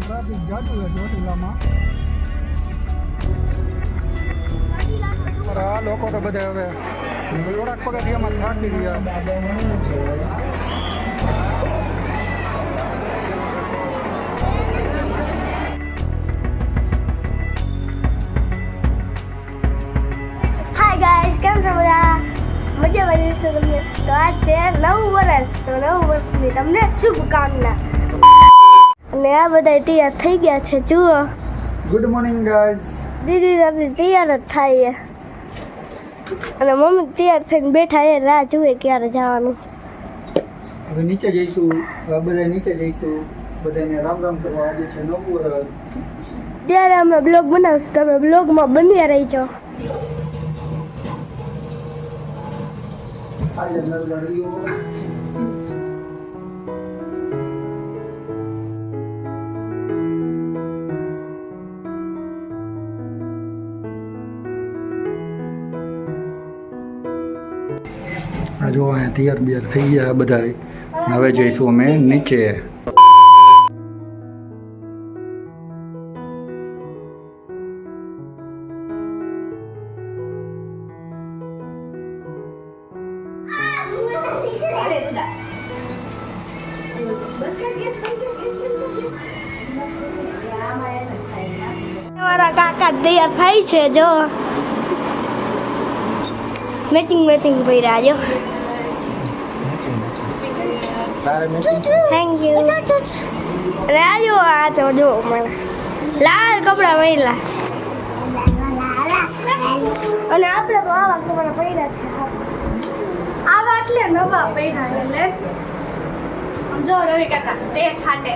Traffic જાતું હોય ચોટીલામાં આ લોકો તો બધા હવે થોડાક પગથિયામાં થાકી ગયા. નવું વર્ષ તો નવું વર્ષની તમને શુભકામના. અને આ બધા તૈયાર થઈ ગયા છે જુઓ. ગુડ મોર્નિંગ ગાઈઝ દીદી તમને તૈયાર જ થાય અને મમ્મી તૈયાર થઈને બેઠા એ રાહ જુએ ક્યારે જવાનું. હવે નીચે જઈશું બધા નીચે જઈશું. બધાને રામ રામ કરવા આજે છે નવું વર્ષ. ત્યારે અમે બ્લોગ બનાવશું તમે બ્લોગમાં બન્યા રહીજો. આજે નરગડીઓ આ જો અહીંયા તૈયાર બિયાર થઈ ગયા બધા હવે જઈશું અમે નીચે મારા કાકા તૈયાર થાય છે જો. મેચિંગ મેચિંગ ભાઈ જો. થેન્ક યુ રાજો આ તો જો મારા લાલ કપડા પહેલા અને આપણે તો આવા કપડા પહેલા છે. આવા એટલે નવા પહેર્યા એટલે. સમજો રવિ કાકા સ્પ્રે છાંટે.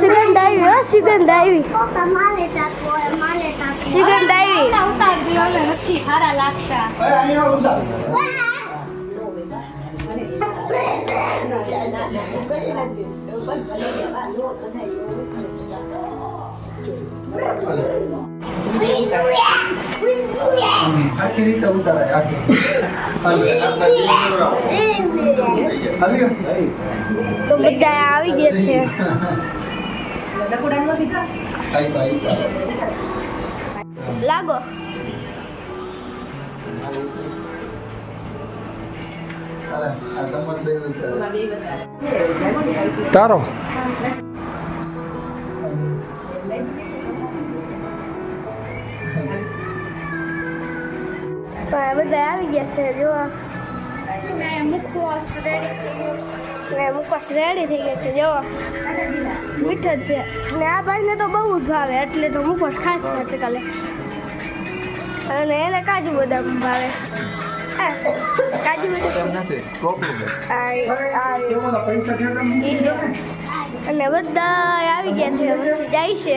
સુગંધ આવી હો સુગંધ આવી. સુગંધ આવી. આવતા ઉતાર દિયો ને નથી સારા લાગતા. આખી રીતે ઉતારાય આખી. તો બધા આવી ગયા છે. લાગો. તારો. આ બધા આવી ગયા છે જો મેં મુખવાસ રેડી થઈ ગયો ને મુકવાસ રેડી થઈ ગયા છે જો મીઠ જ છે. ને આ ભાઈને તો બહુ જ ભાવે એટલે તો મુકવાસ ખાસ ખાશે કાલે અને એને કાજુ બદામ ભાવે. હા, કાજુ બદામ. અને બધા આવી ગયા છે જાય છે.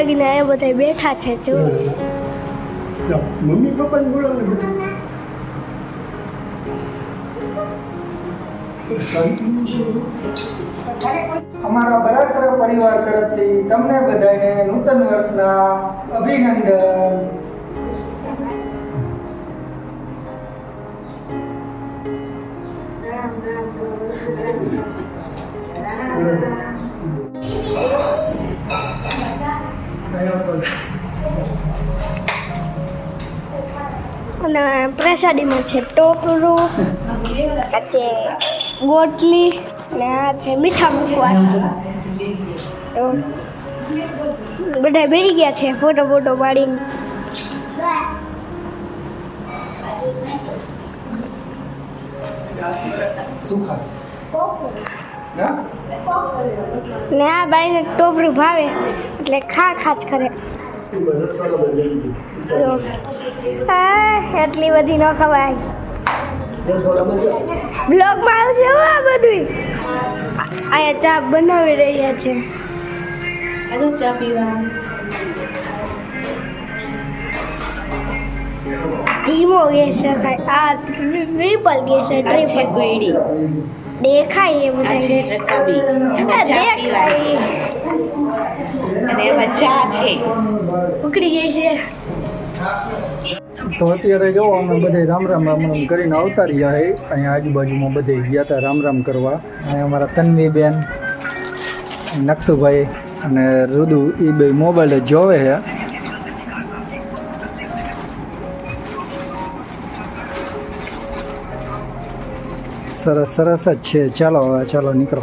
લાગીને એ બધા બેઠા છે જો. મમ્મી પપ્પાને બોલાવે અમારા બરાસર પરિવાર તરફથી તમને બધાને નૂતન વર્ષના અભિનંદન. અને પ્રસાદીમાં છે ટોપરું છે ગોટલી ને આ છે મીઠા મુખવાસ. તો બધા બેસી ગયા છે ફોટો ફોટો પાડીને. શું ખાસ? ને? આ બાઈને ટોપરું ભાવે એટલે ખા ખાચ કરે. એટલી બધી ન ખવાય. બ્લોગમાં આવશે હો આ બધું અહીંયા ચા બનાવી રહ્યા છે. આનો ચા પીવા ધીમો ગેસ શકાય આ ટ્રિપલ ગેસ ટ્રિપલ ગોયડી. દેખાય એ આ છે રકાબી. એમાં ચા પીવાય અને એમાં ચા છે. ઉકળી ગઈ છે. તો અત્યારે જો અમે બધે રામ રામ રામ રામ કરીને આવતા રહ્યા છે અહીંયા આજુબાજુમાં બધે ગયા હતા રામ રામ કરવા. અહીંયા અમારા તન્વીબેન નકસુભાઈ અને રુદુ એ બે મોબાઈલ જ જોવે છે. સરસ સરસ જ છે. ચાલો હવે ચાલો નીકળો.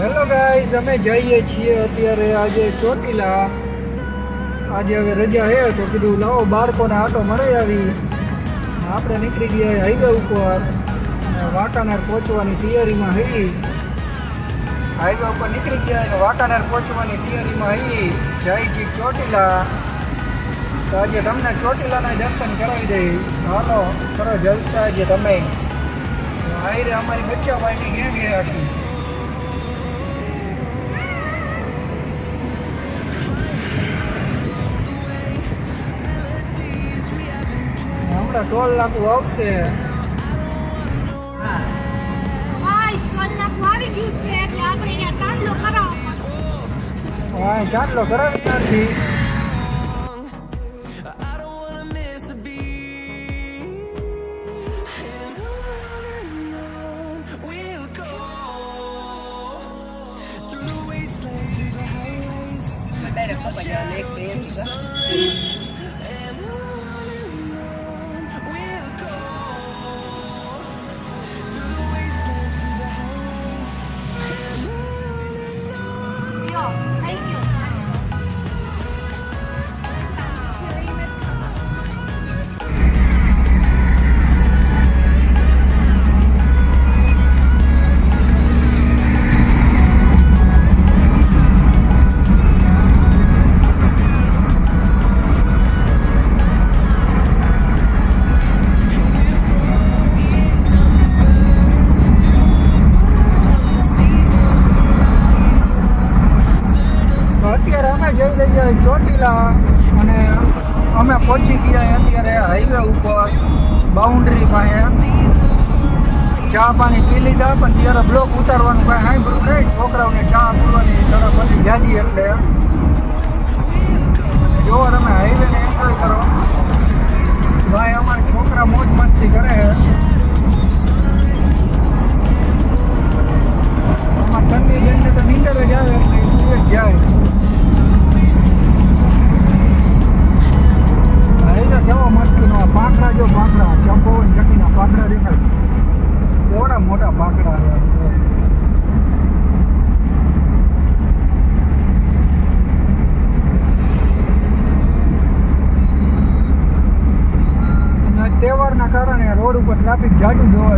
hello guys અમે જઈએ છીએ અત્યારે આજે ચોટીલા. આજે હવે રજા હે તો કીધું લાવો બાળકોને આટો મરાઈ આવી. આપણે નીકળી ગયા હાઈવે ઉપર. વાંકાનેર પહોંચવાની તૈયારીમાં હઈ. હાઈવે ઉપર નીકળી ગયા વાંકાનેર પહોંચવાની તૈયારીમાં હઈ. જાય જી ચોટીલા. તો આજે તમને ચોટીલાના દર્શન કરાવી દઈ. હાલો, કરો જલસા આજે તમે. હાઈરે અમારી બચ્ચા ભાઈની ગેમ ગયા આખી હમણાં ટોલ નાકું આવશે. હા. ચાંદલો કરાવી નથી I don't wanna miss a જઈ રહ્યા ચોટીલા અને અમે પહોંચી ગયા અત્યારે હાઈવે ઉપર બાઉન્ડ્રી પાસે ચા પાણી પી લીધા, પણ ત્યારે બ્લોક ઉતારવાનું કાંઈ સાંભળ્યું નહીં. છોકરાઓને ચા પીવાની તરફ બધી જાજી એટલે જો તમે હાઈવેને એન્જોય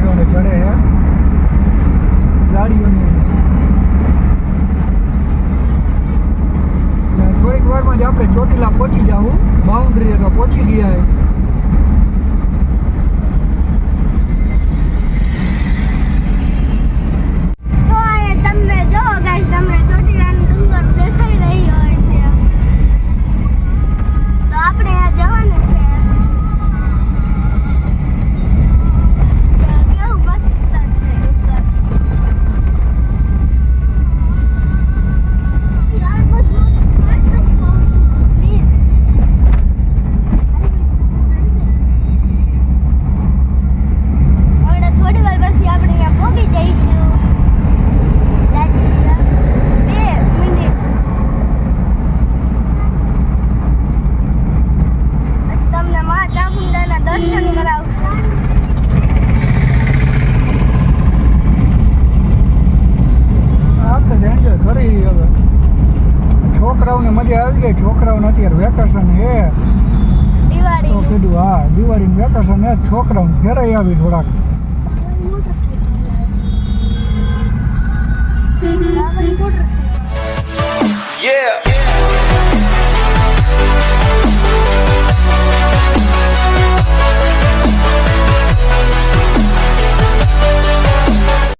જોડે ચડે છે. ગાડીઓની. થોડીક વારમાં જ આપણે ચોટીલા પહોંચી જાવું બાઉન્ડ્રી તો પહોંચી ગયા છે. છોકરાઓને અત્યારે વેકેશન એ. તો કીધું હા દિવાળી વેકેશન એ છોકરાઓને ફેરાઈ આવી થોડાક. Yeah!